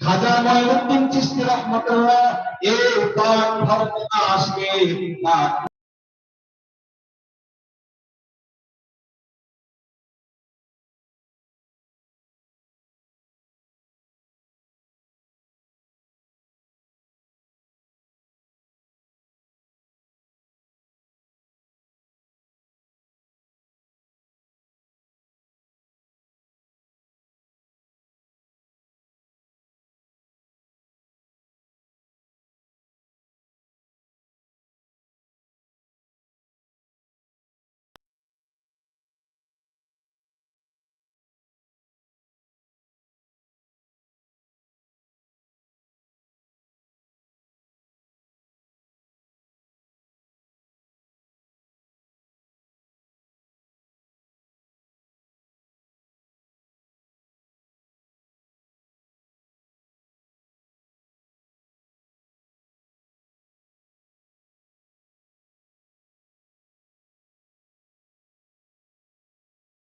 খাজা মঈনুদ্দিন চিস্তি রহমতুল্লাহ এই পাক ভারতে আসবে।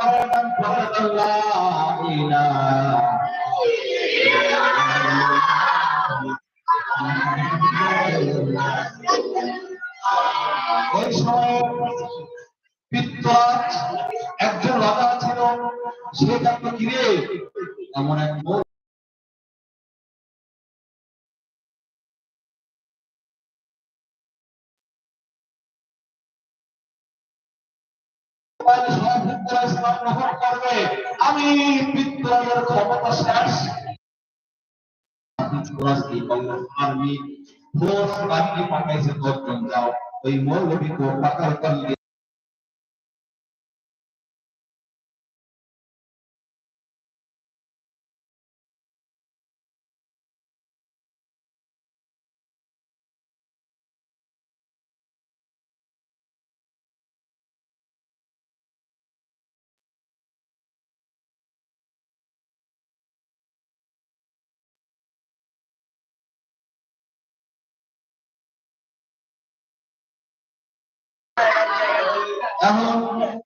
ওই সময় পিত্তরাজ একজন রাজা ছিল সে থাকতো কিরে এমন এক লোক ইসলাম গ্রহণ করবে, আমি বিদ্রোহের ক্ষমতা শেষ। আর্মি ফোর্স বাহিনী পাঠাইছে দশজন, যাও। ওই মৌলবীকে পাকার করলে এখন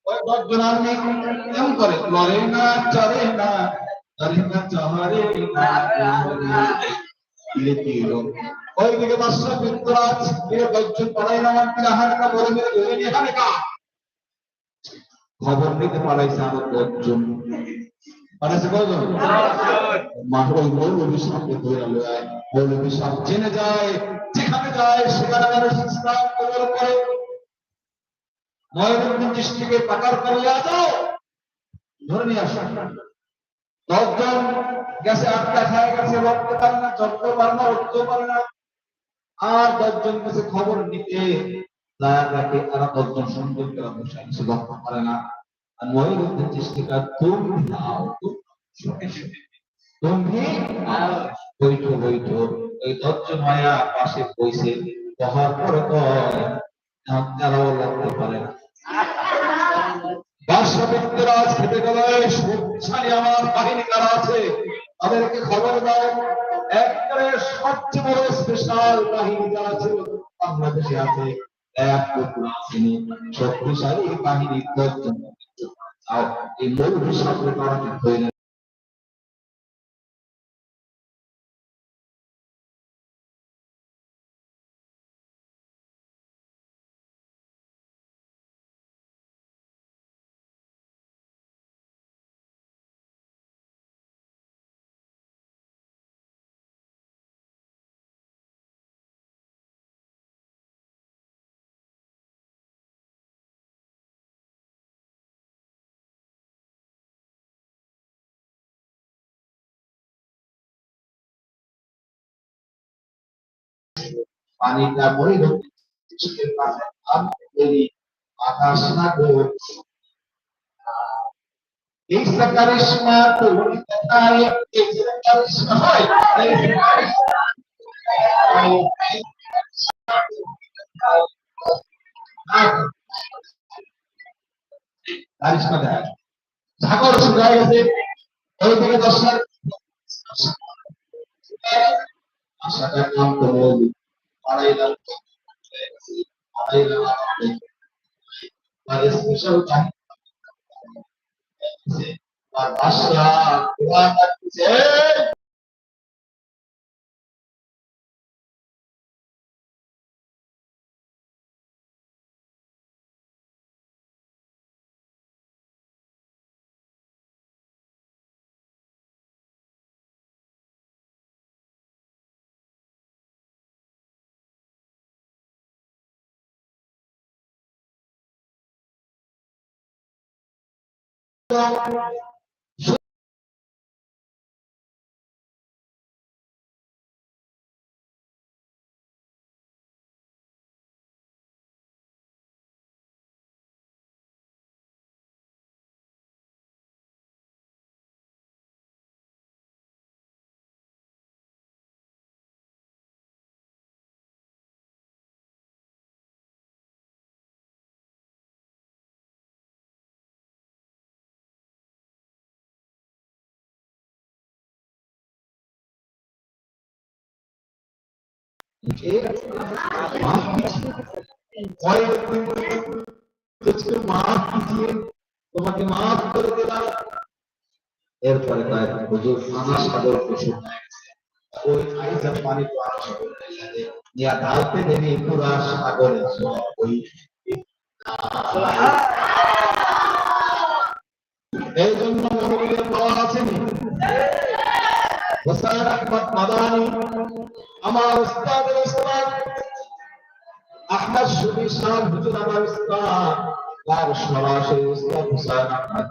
ওই কেমন করে? লড়ে না না না না ওইদিকে পালাই নামান কিরাহারকা বলে মেরে ধরে নিয়ে হারেকা খবর নিতে মাহরুল মৌলবী সামনে ধরে জেনে যায়, যেখানে যায়, সেখানে মানুষ ইসলাম কবর করে। ময়ূরভঞ্জ ডিস্ট্রিক্টে পাকার করলে যাও ধরে নিয়ে আসো। দশজন গেছে খায় গেছে পারে না পারে না উঠতে পারে না। আর দশজন গেছে খবর নিতে। তাকে তারা দশজন না। আর ময়ূরভঞ্জ ডিস্ট্রিক্টটা তুমি শুনে তুমি ওই দশজন মায়া পাশে বইছে, বহার পরে কয় তারাও লড়তে পারে না। বাদশাহ খেতে গেলে শক্তিশালী আমার বাহিনী কারা আছে? তাদেরকে খবর দাও। একবারে সবচেয়ে বড় স্পেশাল বাহিনী যারা ছিল? বাংলাদেশে আছে এক তিনি শক্তিশালী বাহিনী দশজন। আর এই মূল হিসাবে তারা পানিটা বই হচ্ছে আকাশ সাগর Isa karisma tuloy na tayo. Isa karisma. 该物种的。মাফ তোমাকে মাফ করে দিলাম এরপরে তার হুজুর নানা সাগর প্রসুন ওই আইজা পানি তো আর নিয়া ঢালতে দেরি পুরা সাগরে ওই এই জন্য মনোবিলের পাওয়া আছে হোসাইন আহমদ মাদানি আমার উস্তাদের উস্তাদ, আহমদ শফি সাহেব হুজুর আমার উস্তাদ, তার সরাসরি উস্তাদ হোসেন আহমদ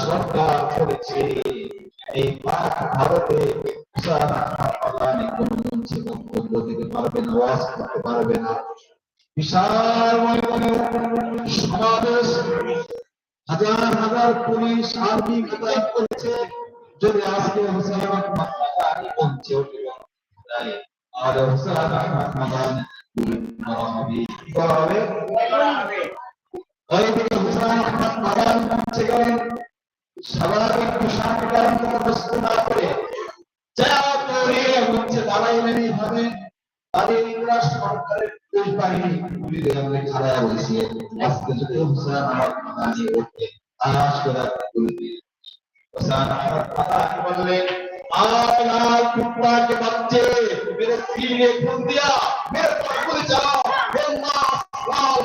সরকার করেছে এই পাক ভারতে হোসেন আহমদ মঞ্চে বক্তব্য দিতে পারবে না, ওয়াজ করতে পারবে না। বিশাল ময়দানে সমাবেশ, হাজার হাজার পুলিশ আর্মি মোতায়েন করেছে। যদি আজকে হোসেন আহমদ মঞ্চে উঠে যায় আর হোসেন আহমদ হবে? স্বাভাবিক বলছি হাসান আহমদ পাঠান বললেন আপনার কুকুরকে বাচ্চে, মেরে সিনে খুন দিয়া, মেরে পাগুলি চালাও, হে মা লাল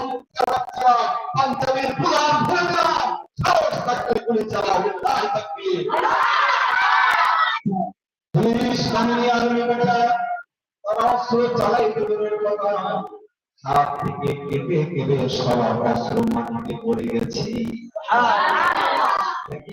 বাচ্চা, পাঞ্জাবির পুরান ভরে দিলাম, সাহস থাকতে গুলি চালাও তাই থাকবে পুলিশ বাহিনী আর্মি বেটা, তারা অস্ত্র থেকে কেঁপে কেঁপে সবার অস্ত্র মাটিতে পড়ে গেছে। হ্যাঁ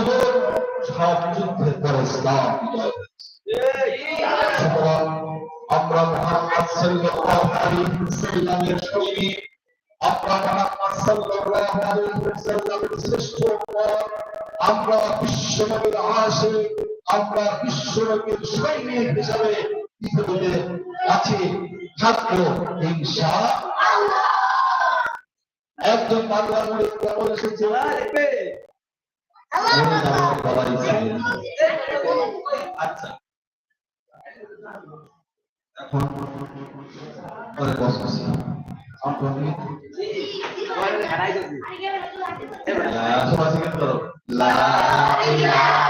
জঙ্গে হোক সব যুদ্ধের পরে বিজয় আমরা মোহাম্মদ সাল্লাল্লাহু আমরা মোহাম্মদ সৈনিক হিসাবে পৃথিবীতে আছি। থাকব ইনশাআল্লাহ একজন বাংলা মুড়ি কেমন এসেছে আচ্ছা। এখন পরে বসছি সবাই লা ইলাহা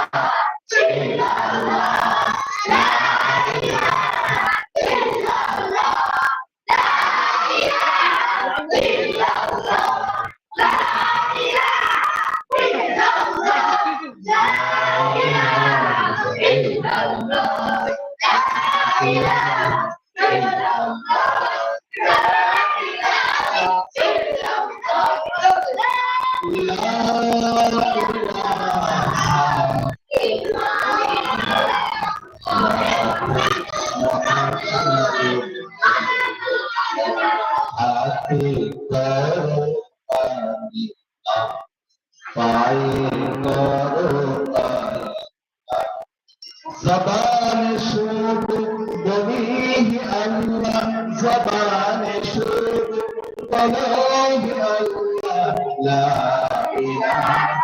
বলো আল্লাহ লা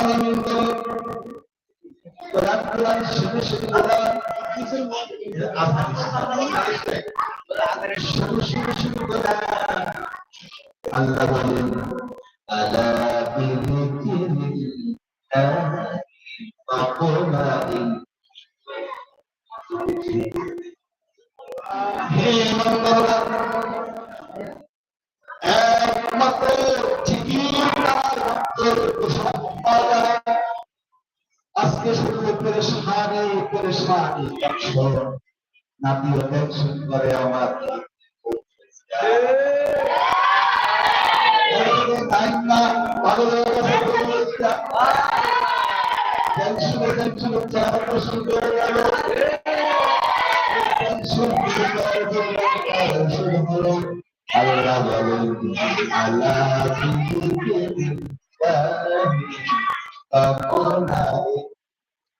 আলামিন বলেন কোরআন কোরআন শুনে শুনে কোরআন শুনে শুনে শুনে কোরআন আল্লাহ বলেন আলা হে একমাত্র পেরেশানি পেরেশানি একশো নাতিও টেনশন করে আমার টেনশনে টেনশনে চার বছর করে গেল টেনশন হলো আল্লাহ বলেন আল্লাহ আপনার